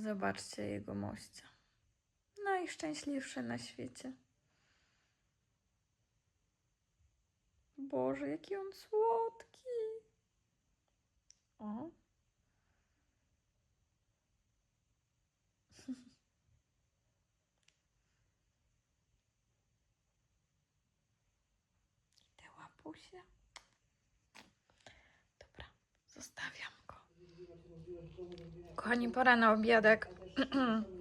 Zobaczcie jego mościa. Najszczęśliwszy na świecie. Boże, jaki on słodki. O. I te łapusie. Dobra, zostawiam. Kochani, pora na obiadek.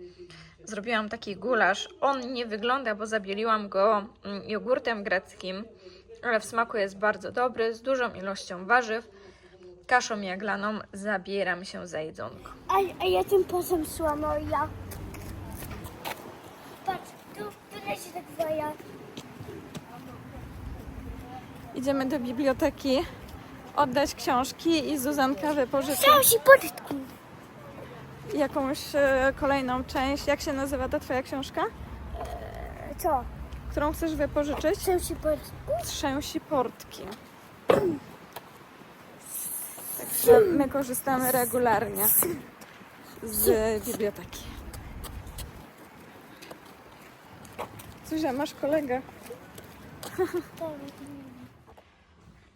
Zrobiłam taki gulasz. On nie wygląda, bo zabieliłam go mm, jogurtem greckim, ale w smaku jest bardzo dobry, z dużą ilością warzyw. Kaszą jaglaną zabieram się za jedzonko. A, a ja tym pasem szłam, o ja. Patrz, tu, tu leci tak woja. Idziemy do biblioteki oddać książki i Zuzanka wypożyczy Chciałam się portku. Jakąś e, kolejną część. Jak się nazywa ta twoja książka? Co? Którą chcesz wypożyczyć? Się portku. Trzęsi portki. Także my korzystamy regularnie z biblioteki. Zuzia, masz kolegę?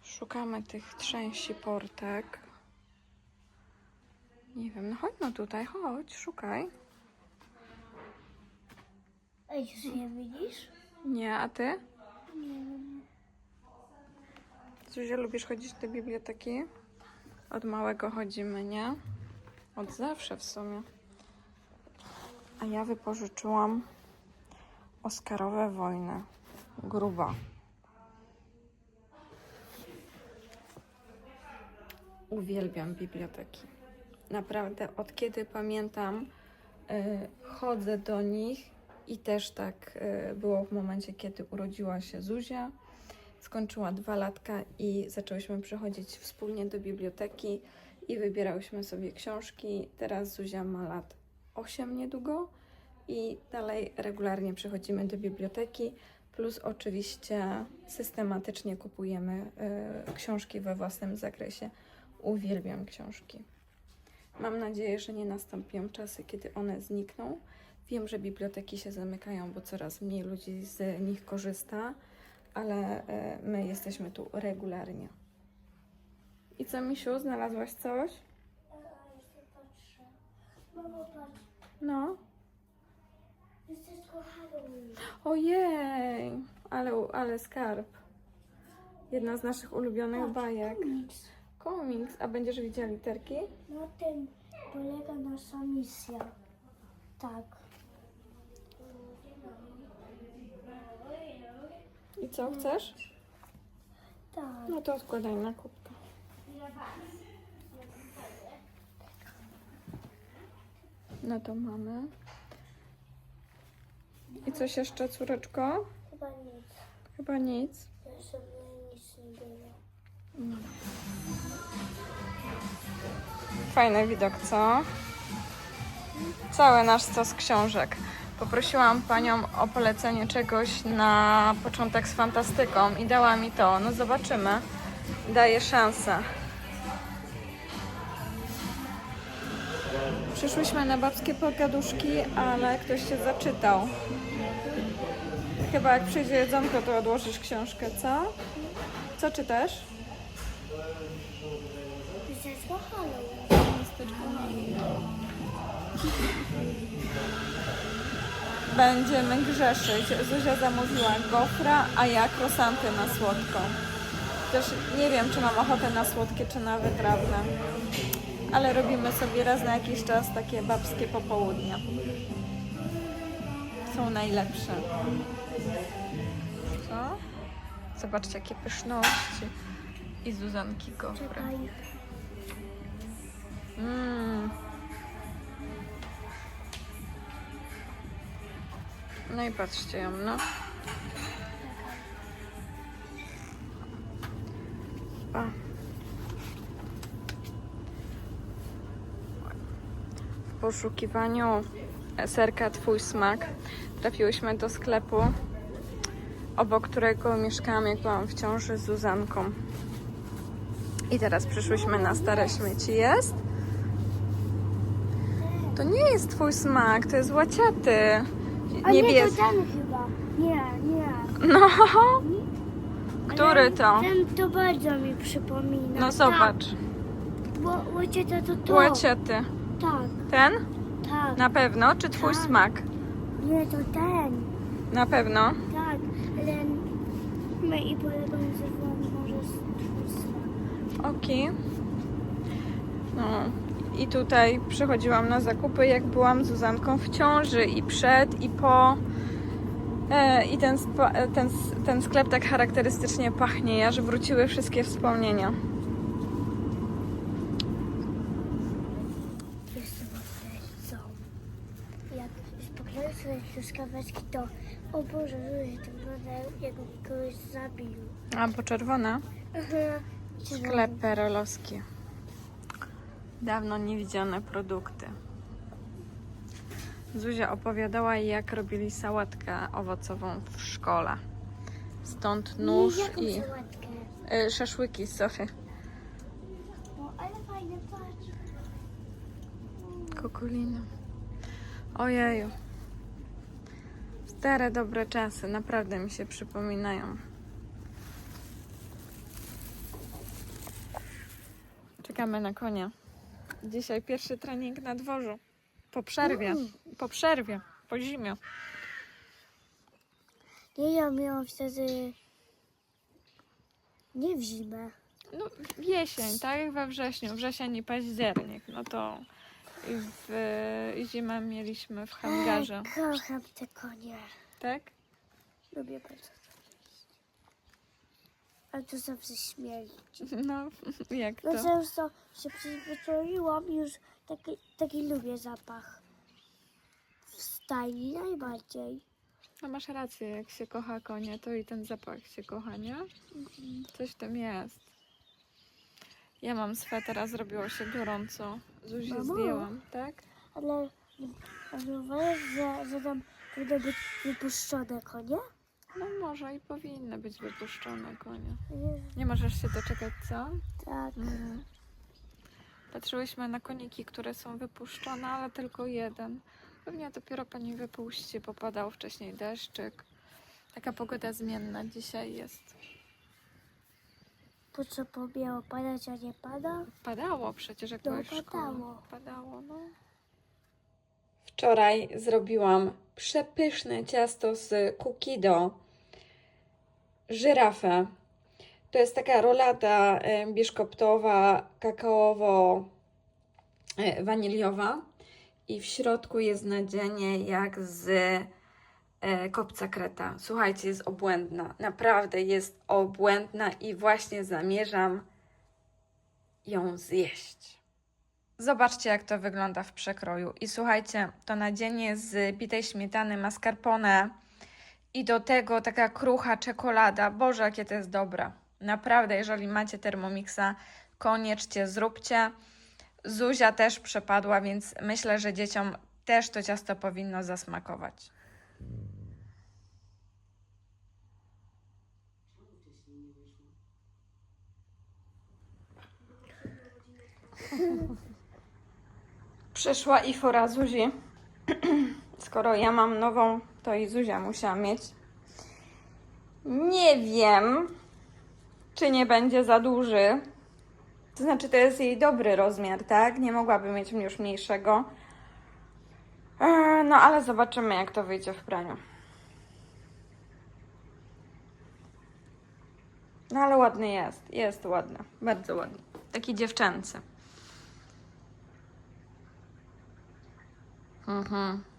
Szukamy tych trzęsi portek. Nie wiem, no chodź no tutaj, chodź, szukaj. Ej, już nie widzisz? Nie, a ty? Zuzia, lubisz chodzić do biblioteki? Od małego chodzimy, nie? Od zawsze w sumie. A ja wypożyczyłam Oscarowe wojny. Gruba. Uwielbiam biblioteki. Naprawdę, od kiedy pamiętam, y, chodzę do nich i też tak y, było w momencie, kiedy urodziła się Zuzia. Skończyła dwa latka i zaczęłyśmy przychodzić wspólnie do biblioteki i wybierałyśmy sobie książki. Teraz Zuzia ma lat 8 niedługo i dalej regularnie przychodzimy do biblioteki. Plus oczywiście systematycznie kupujemy y, książki we własnym zakresie. Uwielbiam książki. Mam nadzieję, że nie nastąpią czasy, kiedy one znikną. Wiem, że biblioteki się zamykają, bo coraz mniej ludzi z nich korzysta, ale e, my jesteśmy tu regularnie. I co, Misiu, znalazłaś coś? No. Ojej, ale, ale skarb. Jedna z naszych ulubionych bajek. Komiks. A będziesz widziała literki? Na tym polega nasza misja. Tak. I co, chcesz? Tak. No to odkładaj na kubkę. No to mamy. I coś jeszcze, córeczko? Chyba nic. Chyba nic. Jeszcze mnie nic nie było. Fajny widok, co? Cały nasz stos książek. Poprosiłam panią o polecenie czegoś na początek z fantastyką i dała mi to. No zobaczymy. Daję szansę. Przyszłyśmy na babskie pogaduszki, ale ktoś się zaczytał. Chyba jak przyjdzie jedzonko, to odłożysz książkę, co? Co czytasz? Miasteczko Halloween. Będziemy grzeszyć. Zuzia zamówiła gofra, a ja krosanty na słodko. Też nie wiem, czy mam ochotę na słodkie, czy na wytrawne. Ale robimy sobie raz na jakiś czas takie babskie popołudnia. Są najlepsze. Co? Zobaczcie, jakie pyszności. I Zuzanki gofry. Mm. No i patrzcie ją, no. Pa. W poszukiwaniu serka Twój Smak trafiłyśmy do sklepu, obok którego mieszkałam, jak byłam w ciąży z Zuzanką. I teraz przyszłyśmy na stare śmieci. Jest? To nie jest twój smak, to jest łaciaty. A nie, to ten chyba. Nie, nie. No, który to? Ten to bardzo mi przypomina. No zobacz. Tak, bo to to. Łaciaty. Tak, Ten? tak. Na pewno, czy twój Tak. smak? Nie, to ten. Na pewno. Tak, ale my i polega nazywamy może z Okej. No i tutaj przychodziłam na zakupy, jak byłam z Zuzanką w ciąży i przed, i po. E, I ten, e, ten, ten sklep tak charakterystycznie pachnie, aż wróciły wszystkie wspomnienia. Truskaweczki, to o Boże, ludzie to wygląda jakby kogoś zabił. A, po czerwone? Aha. Sklep perelowski. Dawno niewidziane produkty. Zuzia opowiadała, jak robili sałatkę owocową w szkole. Stąd nóż Nie, i sałatkę? y, szaszłyki, sorry. No, ale fajne, patrz. Kokolina. Ojeju. Stare, dobre czasy. Naprawdę mi się przypominają. Czekamy na konia. Dzisiaj pierwszy trening na dworzu. Po przerwie. Po przerwie. Po zimie. Nie, ja miałam wtedy... Nie w zimę. No, jesień, tak? We wrześniu. Wrzesień i październik. No to w zimę mieliśmy w hangarze. Kocham te konie. Tak? Lubię bardzo. Ale to zawsze śmieli. No, jak No to? często się przyzwyczaiłam i już taki, taki lubię zapach. W stajni najbardziej. No masz rację, jak się kocha konie, to i ten zapach się kocha, nie? Coś w tym jest. Ja mam sweter, a zrobiło się gorąco. Zuzię Mamo. zdjęłam, tak? Ale, ale uważasz, że, że tam powinny być wypuszczone konie? No może i powinny być wypuszczone konie. Nie, możesz się doczekać, co? tak. Mhm. Patrzyłyśmy na koniki, które są wypuszczone, ale tylko jeden. Pewnie dopiero pani wypuści, bo padał wcześniej deszczyk. Taka pogoda zmienna dzisiaj jest. Po co po miało padać, a nie pada? Padało przecież jak No, byłeś w szkole. padało. Padało, no. Wczoraj zrobiłam przepyszne ciasto z kukido, żyrafę. To jest taka rolada e, biszkoptowa, kakaowo-waniliowa i w środku jest nadzienie jak z e, kopca kreta. Słuchajcie, jest obłędna. Naprawdę jest obłędna i właśnie zamierzam ją zjeść. Zobaczcie, jak to wygląda w przekroju. I słuchajcie, to nadzienie z bitej śmietany, mascarpone i do tego taka krucha czekolada. Boże, jakie to jest dobre. Naprawdę, jeżeli macie Thermomixa, koniecznie zróbcie. Zuzia też przepadła, więc myślę, że dzieciom też to ciasto powinno zasmakować. Przyszła i fora Zuzi. Skoro ja mam nową, to i Zuzia musiała mieć. Nie wiem, czy nie będzie za duży. To znaczy, to jest jej dobry rozmiar, tak? Nie mogłaby mieć już mniejszego. Eee, No, ale zobaczymy, jak to wyjdzie w praniu. No, ale ładny jest. Jest ładny. Bardzo ładny. Taki dziewczęcy. Mhm.